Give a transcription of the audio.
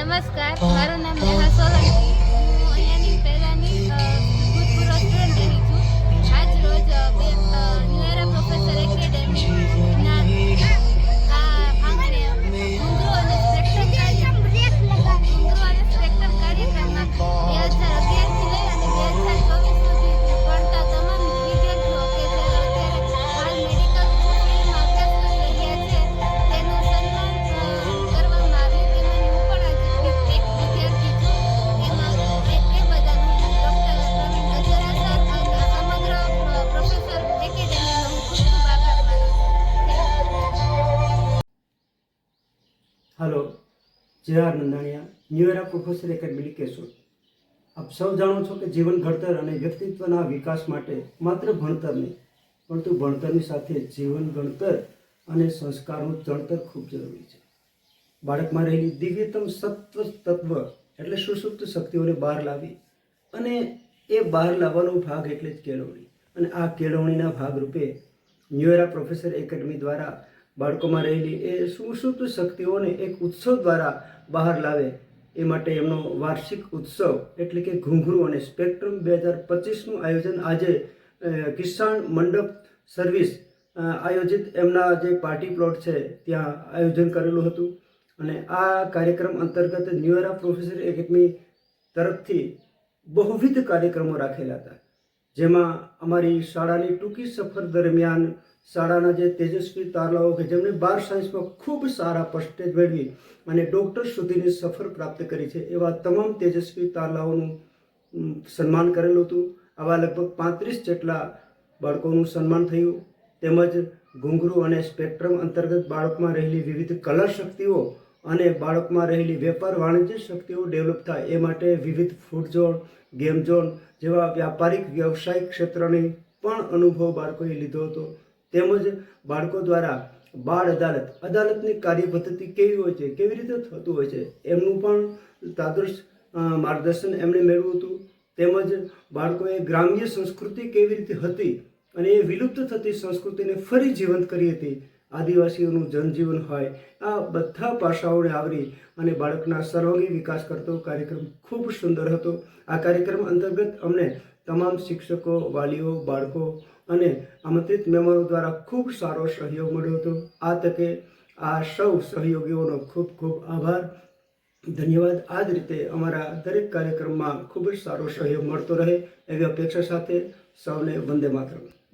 નમસ્કાર. મારું નામ નેહા સોલંકી. હાલો J R Nandaniya new era professor academy Keshod આપ સૌ જાણો છો કે જીવન ઘડતર અને વ્યક્તિત્વના વિકાસ માટે માત્ર ભણતર નહીં, પરંતુ ભણતરની સાથે જીવન ગણતર અને સંસ્કારનું ચણતર ખૂબ જરૂરી છે. બાળકમાં રહેલી દિવ્યતમ સત્વ તત્વ એટલે સુસુપ્ત શક્તિઓને બહાર લાવી અને એ બહાર લાવવાનો ભાગ એટલે જ કેળવણી. અને આ કેળવણીના ભાગરૂપે ન્યુએરા પ્રોફેસર એકેડમી દ્વારા બાળકોમાં રહેલી એ સુષુપ્ત શક્તિઓને એક ઉત્સવ દ્વારા બહાર લાવે. એ માટે એમનો વાર્ષિક ઉત્સવ એટલે કે ઘૂંઘરું અને સ્પેક્ટ્રમ બે હજાર પચીસનું આયોજન આજે કિસાન મંડપ સર્વિસ આયોજિત એમના જે પાર્ટી પ્લોટ છે ત્યાં આયોજન કરેલું હતું. અને આ કાર્યક્રમ અંતર્ગત ન્યુએરા પ્રોફેસર એકેડમી તરફથી બહુવિધ કાર્યક્રમો રાખેલા હતા. જેમાં અમારી શાળાની ટૂંકી સફર દરમિયાન શાળાના જે તેજસ્વી તારલાઓ કે જેમણે બાર સાયન્સમાં ખૂબ સારા પર્સન્ટેજ મેળવી અને ડૉક્ટર સુધીની સફર પ્રાપ્ત કરી છે, એવા તમામ તેજસ્વી તારલાઓનું સન્માન કરેલું હતું. આવા લગભગ પાંત્રીસ જેટલા બાળકોનું સન્માન થયું. તેમજ ઘૂંઘરું અને સ્પેક્ટ્રમ અંતર્ગત બાળકમાં રહેલી વિવિધ કલા શક્તિઓ અને બાળકમાં રહેલી વેપાર વાણિજ્ય શક્તિઓ ડેવલપ થાય એ માટે વિવિધ ફૂડ ઝોન ગેમ ઝોન જેવા વ્યાપારિક વ્યવસાયિક ક્ષેત્રની પણ અનુભવ બાળકોએ લીધો હતો. તેમજ બાળકો દ્વારા બાળ અદાલત, અદાલતની કાર્ય પદ્ધતિ કેવી હોય છે, કેવી રીતે થતું હોય છે, એમનું પણ તાદૃશ માર્ગદર્શન એમણે મેળવ્યું હતું. તેમજ બાળકોએ ગ્રામ્ય સંસ્કૃતિ કેવી રીતે હતી અને એ વિલુપ્ત થતી સંસ્કૃતિને ફરી જીવંત કરી હતી. આદિવાસીઓનું જનજીવન હોય, આ બધા પાસાઓને આવરી અને બાળકના સર્વાંગી વિકાસ કરતો કાર્યક્રમ ખૂબ સુંદર હતો. આ કાર્યક્રમ અંતર્ગત અમને તમામ શિક્ષકો, વાલીઓ, બાળકો અને આમંત્રિત મહેમાનો દ્વારા ખૂબ સારો સહયોગ મળ્યો હતો. આ તકે આ સૌ સહયોગીઓનો ખૂબ ખૂબ આભાર. ધન્યવાદ. આ જ રીતે અમારા દરેક કાર્યક્રમમાં ખૂબ જ સારો સહયોગ મળતો રહે એવી અપેક્ષા સાથે સૌને વંદે માતરમ.